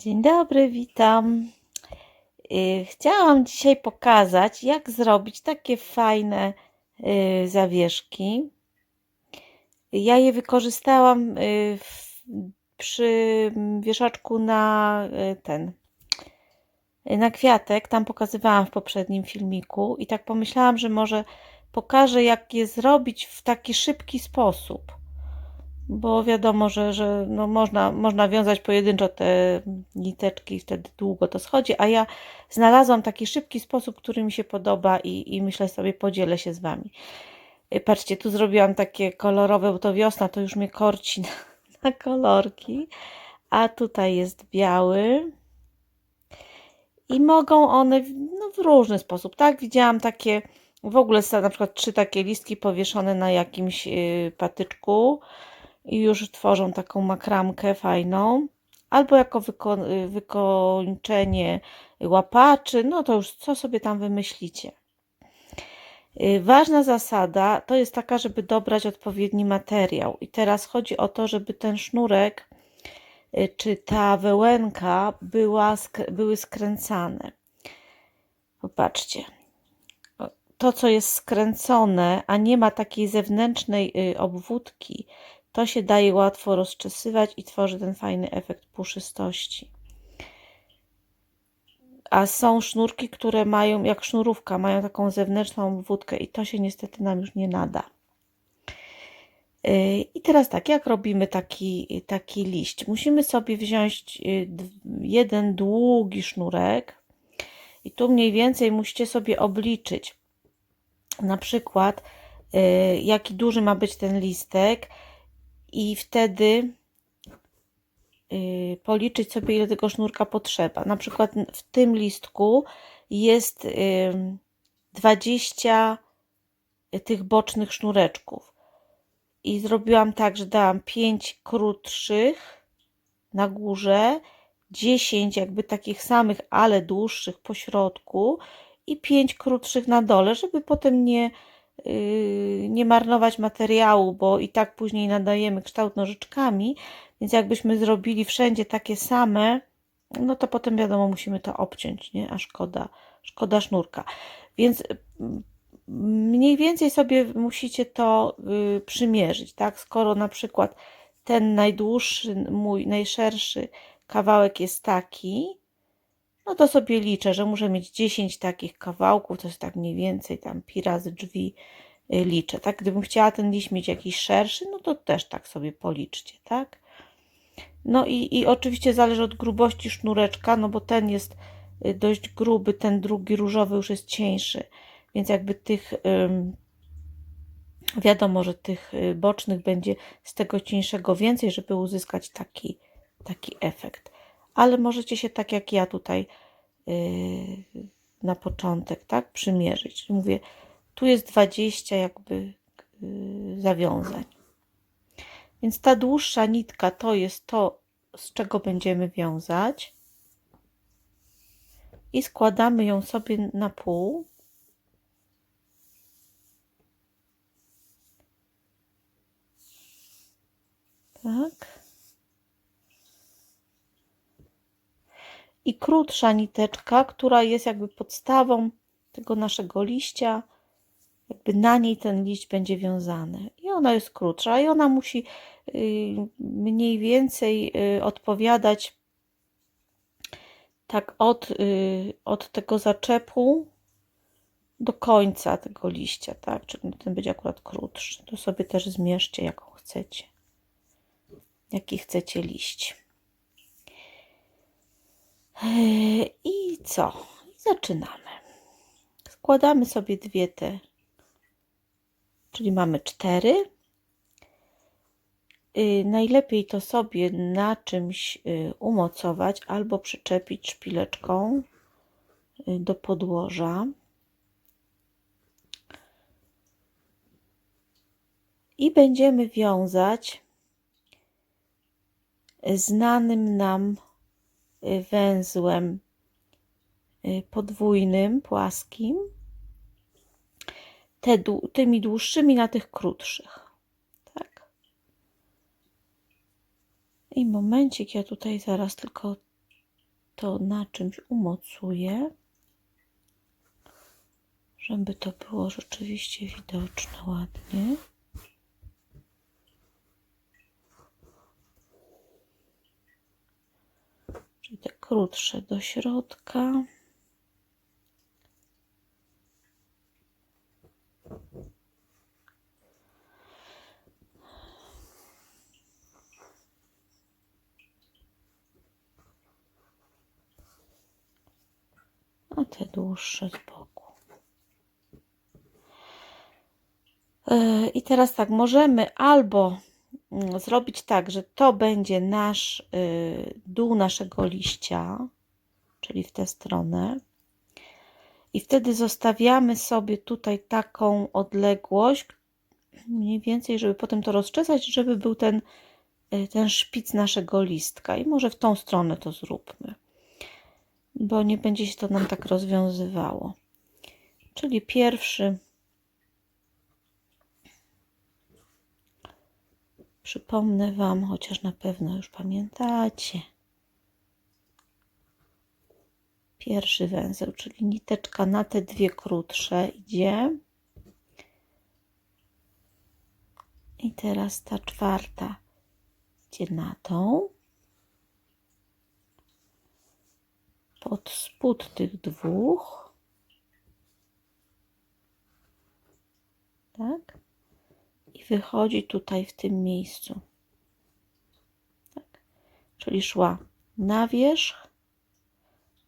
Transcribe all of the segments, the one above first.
Dzień dobry, witam. Y, Chciałam dzisiaj pokazać, jak zrobić takie fajne y, zawieszki. Ja je wykorzystałam y, w, przy wieszaczku na ten na kwiatek. Tam pokazywałam w poprzednim filmiku i tak pomyślałam, że może pokażę, jak je zrobić w taki szybki sposób bo wiadomo, że, że no można, można wiązać pojedynczo te niteczki i wtedy długo to schodzi, a ja znalazłam taki szybki sposób, który mi się podoba i, i myślę sobie podzielę się z Wami. Y, Patrzcie, tu zrobiłam takie kolorowe, bo to wiosna, to już mnie korci na, na kolorki, a tutaj jest biały i mogą one no, w różny sposób, tak? Widziałam takie, w ogóle na przykład trzy takie listki powieszone na jakimś y, patyczku, i już tworzą taką makramkę fajną, albo jako wyko- wykończenie łapaczy, no to już co sobie tam wymyślicie. Y, Ważna zasada to jest taka, żeby dobrać odpowiedni materiał. I teraz chodzi o to, żeby ten sznurek y, czy ta wełenka była, były skręcane. Popatrzcie. To, co jest skręcone, a nie ma takiej zewnętrznej y, obwódki, to się daje łatwo rozczesywać i tworzy ten fajny efekt puszystości. A są sznurki, które mają, jak sznurówka, mają taką zewnętrzną obwódkę i to się niestety nam już nie nada. Yy, I teraz tak, jak robimy taki, taki liść? Musimy sobie wziąć d- jeden długi sznurek i tu mniej więcej musicie sobie obliczyć na przykład yy, jaki duży ma być ten listek i wtedy y, policzyć sobie, ile tego sznurka potrzeba. Na przykład w tym listku jest ym, 20 tych bocznych sznureczków. I zrobiłam tak, że dałam 5 krótszych na górze, 10 jakby takich samych, ale dłuższych po środku i 5 krótszych na dole, żeby potem nie, nie marnować materiału, bo i tak później nadajemy kształt nożyczkami, więc jakbyśmy zrobili wszędzie takie same, no to potem wiadomo, musimy to obciąć, nie? A szkoda, szkoda sznurka. Więc mm, mniej więcej sobie musicie to y, przymierzyć, tak? Skoro na przykład ten najdłuższy, mój najszerszy kawałek jest taki, no to sobie liczę, że muszę mieć 10 takich kawałków, to jest tak mniej więcej tam pi razy drzwi y, liczę, tak? Gdybym chciała ten liść mieć jakiś szerszy, no to też tak sobie policzcie, tak? No i, i oczywiście zależy od grubości sznureczka, no bo ten jest y, dość gruby, ten drugi różowy już jest cieńszy, więc jakby tych, wiadomo, że tych y, bocznych będzie z tego cieńszego więcej, żeby uzyskać taki, taki efekt. Ale możecie się tak jak ja tutaj yy, na początek, tak, przymierzyć. Mówię, tu jest 20 jakby yy, zawiązań. Więc ta dłuższa nitka to jest to, z czego będziemy wiązać. I składamy ją sobie na pół. Tak. I krótsza niteczka, która jest jakby podstawą tego naszego liścia, jakby na niej ten liść będzie wiązany. I ona jest krótsza i ona musi y, mniej więcej y, odpowiadać tak od, y, od tego zaczepu do końca tego liścia, tak? Czyli ten będzie akurat krótszy. To sobie też zmierzcie, jaką chcecie. Jaki chcecie liść. Eee, I co? Zaczynamy. Składamy sobie dwie te, czyli mamy cztery. Yy, Najlepiej to sobie na czymś yy, umocować albo przyczepić szpileczką yy, do podłoża. I będziemy wiązać znanym nam y, węzłem y, podwójnym, płaskim, te, tymi dłuższymi na tych krótszych. Tak. I momencik, ja tutaj zaraz tylko to na czymś umocuję, żeby to było rzeczywiście widoczne ładnie. Krótsze do środka. a te dłuższe z boku. Yy, I teraz tak, możemy albo zrobić tak, że to będzie nasz yy, dół naszego liścia, czyli w tę stronę. I wtedy zostawiamy sobie tutaj taką odległość, mniej więcej, żeby potem to rozczesać, żeby był ten, yy, ten szpic naszego listka. I może w tą stronę to zróbmy bo nie będzie się to nam tak rozwiązywało. Czyli pierwszy przypomnę Wam, chociaż na pewno już pamiętacie. Pierwszy węzeł, czyli niteczka na te dwie krótsze idzie. I teraz ta czwarta idzie na tą. pod spód tych dwóch. Tak? I wychodzi tutaj w tym miejscu. Tak? Czyli szła na wierzch,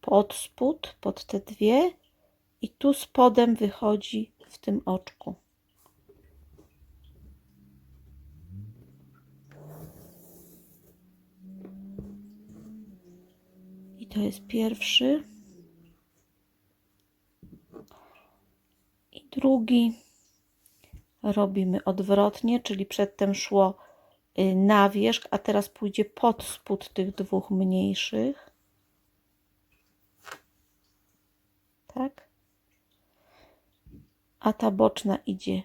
pod spód, pod te dwie i tu spodem wychodzi w tym oczku. to jest pierwszy. I drugi robimy odwrotnie, czyli przedtem szło y, na wierzch, a teraz pójdzie pod spód tych dwóch mniejszych. Tak? A ta boczna idzie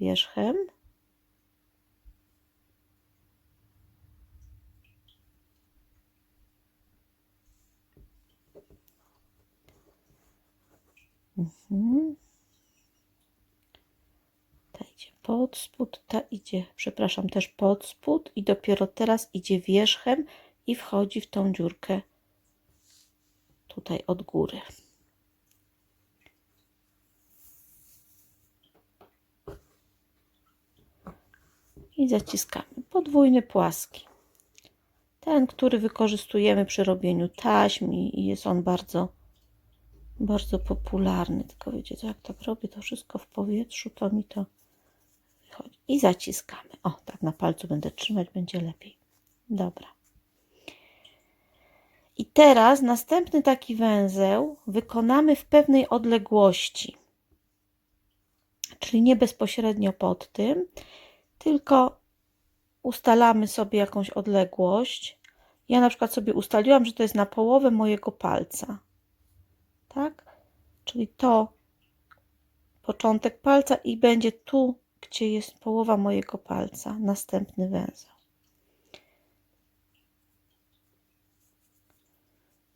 wierzchem. Mhm. Ta idzie pod spód, ta idzie, przepraszam, też pod spód i dopiero teraz idzie wierzchem i wchodzi w tą dziurkę tutaj od góry. I zaciskamy. Podwójny płaski. Ten, który wykorzystujemy przy robieniu taśm i jest on bardzo bardzo popularny. Tylko wiecie, jak tak robię, to wszystko w powietrzu, to mi to I zaciskamy. O, tak na palcu będę trzymać, będzie lepiej. Dobra. I teraz następny taki węzeł wykonamy w pewnej odległości. Czyli nie bezpośrednio pod tym, tylko ustalamy sobie jakąś odległość. Ja na przykład sobie ustaliłam, że to jest na połowę mojego palca tak? Czyli to początek palca i będzie tu, gdzie jest połowa mojego palca, następny węzeł.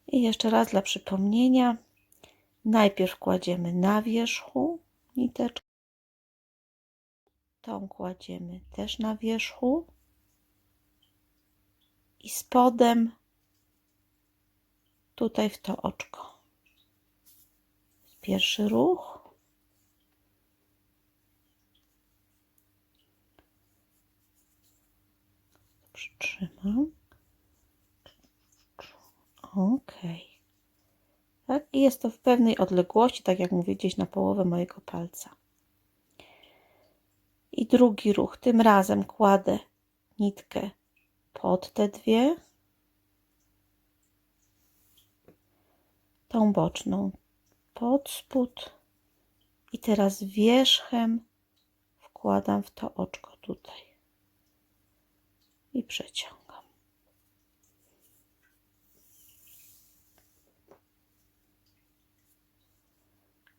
I jeszcze raz dla przypomnienia, najpierw kładziemy na wierzchu niteczkę, tą kładziemy też na wierzchu i spodem tutaj w to oczko pierwszy ruch. Przytrzymam. Ok. Tak? I jest to w pewnej odległości, tak jak mówię, gdzieś na połowę mojego palca. I drugi ruch. Tym razem kładę nitkę pod te dwie. Tą boczną pod spód i teraz wierzchem wkładam w to oczko tutaj i przeciągam.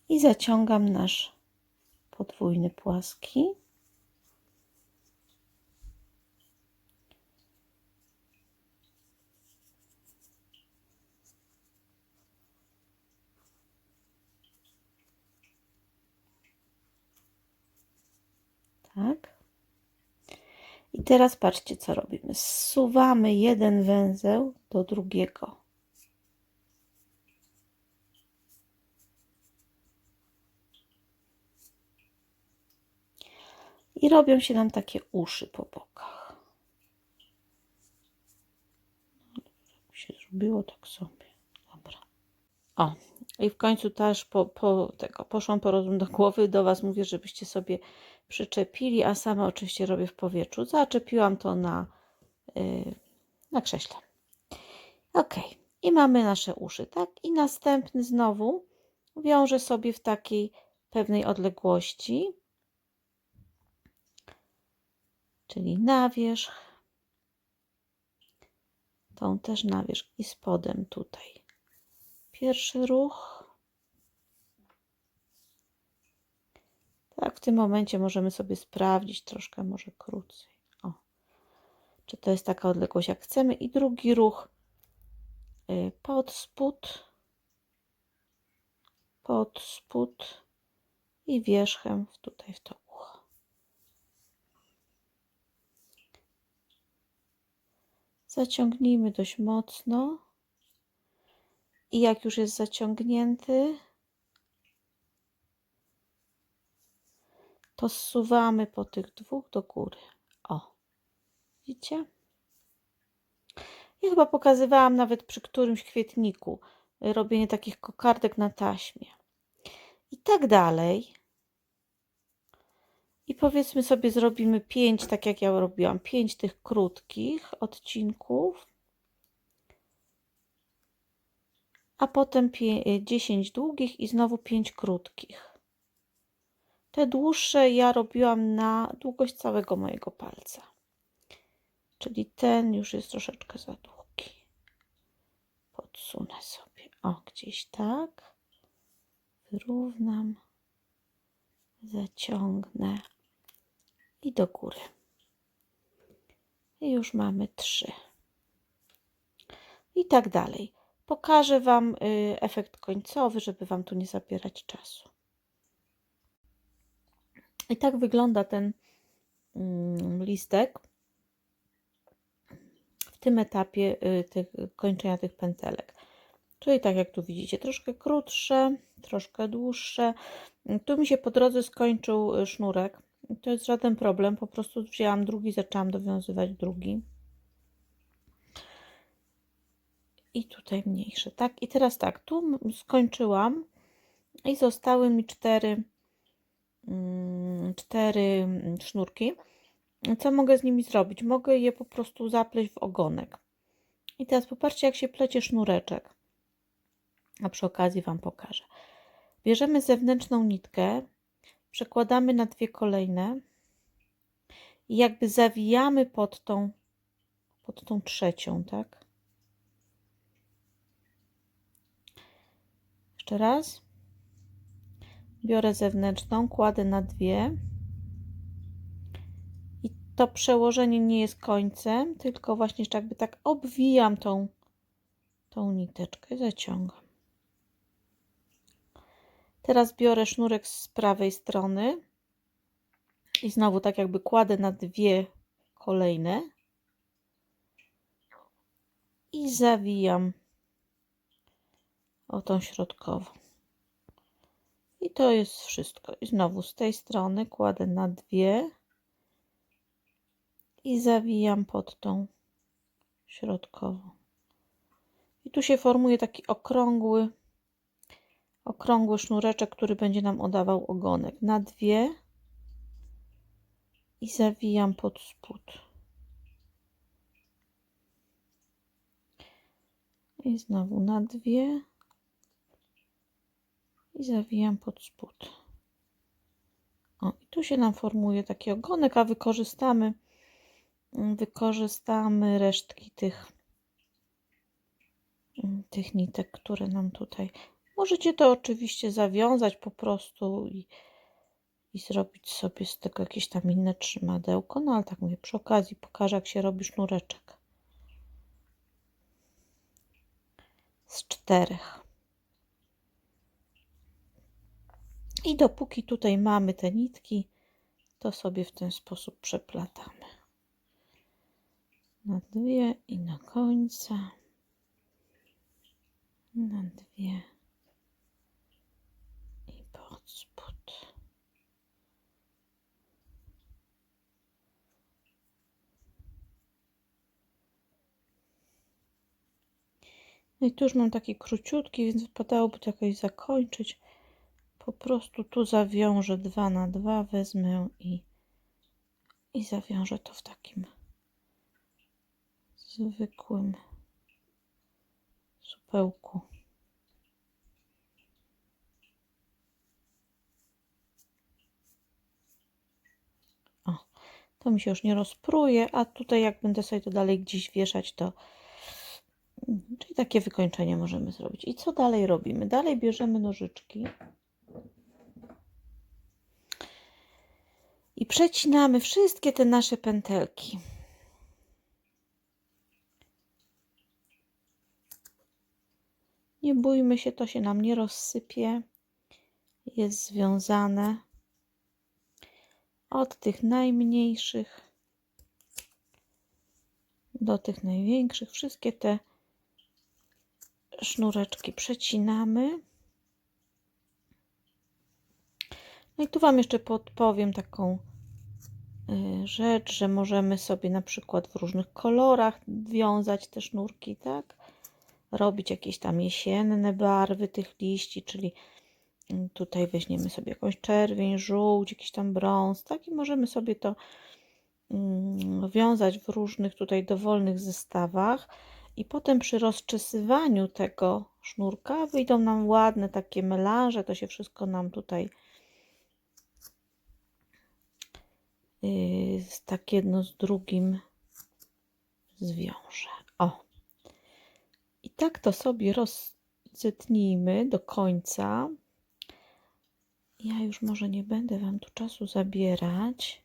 I zaciągam nasz podwójny płaski. Tak. I teraz patrzcie, co robimy. Zsuwamy jeden węzeł do drugiego. I robią się nam takie uszy po bokach. się zrobiło tak sobie. Dobra. O, i w końcu też po, po tego poszłam po rozum do głowy. Do Was mówię, żebyście sobie przyczepili, a sama oczywiście robię w powietrzu. Zaczepiłam to na, yy, na krześle. Ok, i mamy nasze uszy, tak? I następny znowu wiążę sobie w takiej pewnej odległości, czyli na wierzch, tą też na wierzch i spodem tutaj. Pierwszy ruch. Tak, w tym momencie możemy sobie sprawdzić troszkę może krócej. O, czy to jest taka odległość jak chcemy. I drugi ruch y, pod spód, pod spód i wierzchem tutaj w to ucho. Zaciągnijmy dość mocno. I jak już jest zaciągnięty, to zsuwamy po tych dwóch do góry. O, widzicie? Ja chyba pokazywałam nawet przy którymś kwietniku robienie takich kokardek na taśmie. I tak dalej. I powiedzmy sobie, zrobimy pięć, tak jak ja robiłam, pięć tych krótkich odcinków. A potem 10 długich i znowu 5 krótkich. Te dłuższe ja robiłam na długość całego mojego palca. Czyli ten już jest troszeczkę za długi. Podsunę sobie. O, gdzieś tak. Wyrównam. Zaciągnę. I do góry. I już mamy trzy. I tak dalej. Pokażę Wam y, efekt końcowy, żeby Wam tu nie zabierać czasu. I tak wygląda ten mm, listek w tym etapie y, tych, kończenia tych pętelek. Czyli tak jak tu widzicie, troszkę krótsze, troszkę dłuższe. Tu mi się po drodze skończył y, sznurek. To jest żaden problem, po prostu wzięłam drugi, zaczęłam dowiązywać drugi i tutaj mniejsze, tak? I teraz tak, tu skończyłam i zostały mi cztery, mm, cztery sznurki. Co mogę z nimi zrobić? Mogę je po prostu zapleść w ogonek. I teraz popatrzcie, jak się plecie sznureczek. A przy okazji Wam pokażę. Bierzemy zewnętrzną nitkę, przekładamy na dwie kolejne i jakby zawijamy pod tą, pod tą trzecią, tak? Jeszcze raz. Biorę zewnętrzną, kładę na dwie. I to przełożenie nie jest końcem, tylko właśnie jeszcze jakby tak obwijam tą, tą niteczkę, zaciągam. Teraz biorę sznurek z prawej strony i znowu tak jakby kładę na dwie kolejne i zawijam o tą środkową. I to jest wszystko. I znowu z tej strony kładę na dwie i zawijam pod tą środkową. I tu się formuje taki okrągły, okrągły sznureczek, który będzie nam udawał ogonek. Na dwie i zawijam pod spód. I znowu na dwie i zawijam pod spód. O, i tu się nam formuje taki ogonek, a wykorzystamy wykorzystamy resztki tych tych nitek, które nam tutaj. Możecie to oczywiście zawiązać po prostu i, i zrobić sobie z tego jakieś tam inne trzymadełko, no ale tak mówię, przy okazji pokażę jak się robi sznureczek. Z czterech I dopóki tutaj mamy te nitki, to sobie w ten sposób przeplatamy. Na dwie i na końca. Na dwie i pod spód. No i tu już mam taki króciutki, więc wypadałoby to jakoś zakończyć. Po prostu tu zawiążę dwa na dwa, wezmę i, i zawiążę to w takim zwykłym supełku. O, to mi się już nie rozpruje, a tutaj jak będę sobie to dalej gdzieś wieszać, to czyli takie wykończenie możemy zrobić. I co dalej robimy? Dalej bierzemy nożyczki i przecinamy wszystkie te nasze pętelki. Nie bójmy się, to się nam nie rozsypie. Jest związane od tych najmniejszych do tych największych. Wszystkie te sznureczki przecinamy. No i tu Wam jeszcze podpowiem taką rzecz, że możemy sobie na przykład w różnych kolorach wiązać te sznurki, tak? Robić jakieś tam jesienne barwy tych liści, czyli y, tutaj weźmiemy sobie jakąś czerwień, żółć, jakiś tam brąz, tak? I możemy sobie to mm, wiązać w różnych tutaj dowolnych zestawach i potem przy rozczesywaniu tego sznurka wyjdą nam ładne takie melanże, to się wszystko nam tutaj yy, tak jedno z drugim zwiąże. O. I tak to sobie rozzetnijmy do końca. Ja już może nie będę Wam tu czasu zabierać.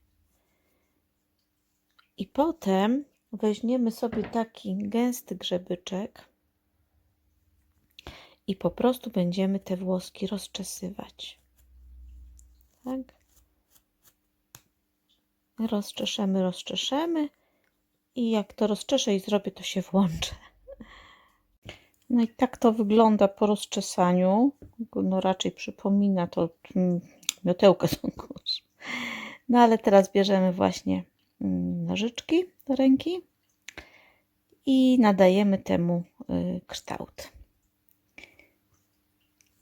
I potem weźmiemy sobie taki gęsty grzebyczek i po prostu będziemy te włoski rozczesywać. Tak? Rozczeszemy, rozczeszemy i jak to rozczeszę i zrobię, to się włączę. No i tak to wygląda po rozczesaniu. No raczej przypomina to mm, miotełkę z konkursu. No ale teraz bierzemy właśnie mm, nożyczki do ręki i nadajemy temu y, kształt.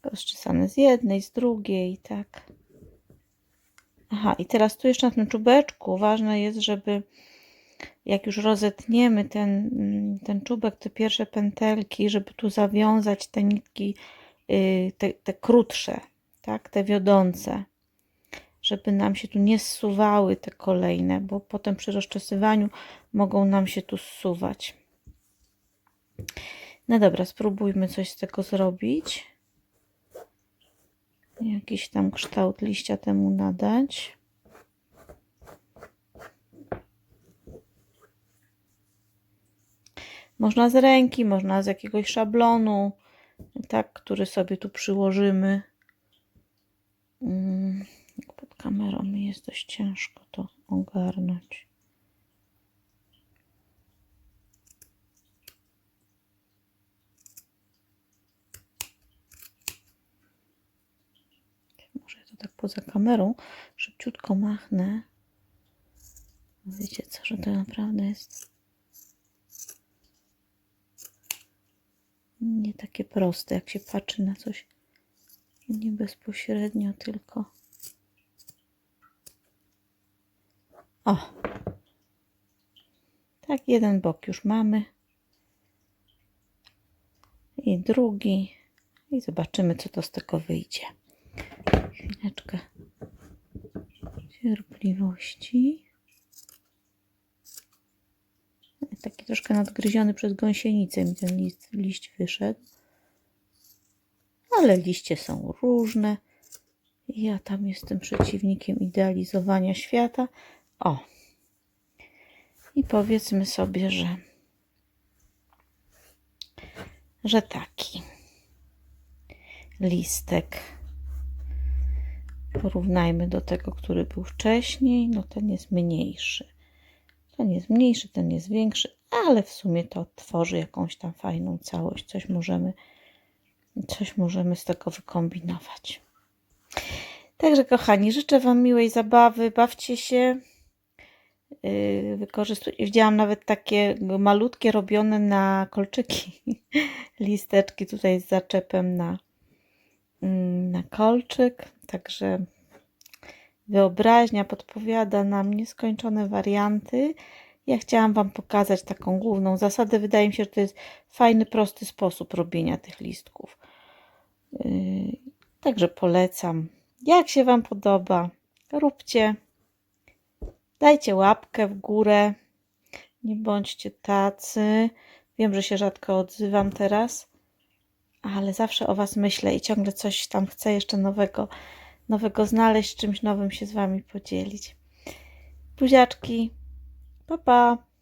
Rozczesane z jednej, z drugiej, tak. Aha, i teraz tu jeszcze na tym czubeczku ważne jest, żeby jak już rozetniemy ten, mm, ten czubek, te pierwsze pętelki, żeby tu zawiązać te nitki, y, te, te krótsze, tak, te wiodące, żeby nam się tu nie zsuwały te kolejne, bo potem przy rozczesywaniu mogą nam się tu zsuwać. No dobra, spróbujmy coś z tego zrobić. Jakiś tam kształt liścia temu nadać. Można z ręki, można z jakiegoś szablonu, tak, który sobie tu przyłożymy. Mm, pod kamerą mi jest dość ciężko to ogarnąć. Tak poza kamerą szybciutko machnę. Wiecie co, że to naprawdę jest nie takie proste, jak się patrzy na coś nie bezpośrednio, tylko o! Tak jeden bok już mamy. I drugi. I zobaczymy co to z tego wyjdzie chwileczkę cierpliwości taki troszkę nadgryziony przez gąsienicę mi ten list, liść wyszedł. Ale liście są różne. Ja tam jestem przeciwnikiem idealizowania świata. O. I powiedzmy sobie, że że taki listek Porównajmy do tego, który był wcześniej. No ten jest mniejszy. Ten jest mniejszy, ten jest większy, ale w sumie to tworzy jakąś tam fajną całość. Coś możemy, coś możemy z tego wykombinować. Także kochani, życzę Wam miłej zabawy, bawcie się. Yy, wykorzystuj. Widziałam nawet takie malutkie robione na kolczyki listeczki tutaj z zaczepem na, mm, na kolczyk. Także wyobraźnia podpowiada nam nieskończone warianty. Ja chciałam Wam pokazać taką główną zasadę. Wydaje mi się, że to jest fajny, prosty sposób robienia tych listków. Yy, Także polecam. Jak się Wam podoba, róbcie. Dajcie łapkę w górę. Nie bądźcie tacy. Wiem, że się rzadko odzywam teraz, ale zawsze o Was myślę i ciągle coś tam chcę jeszcze nowego, nowego znaleźć, czymś nowym się z Wami podzielić. Buziaczki. Pa, pa.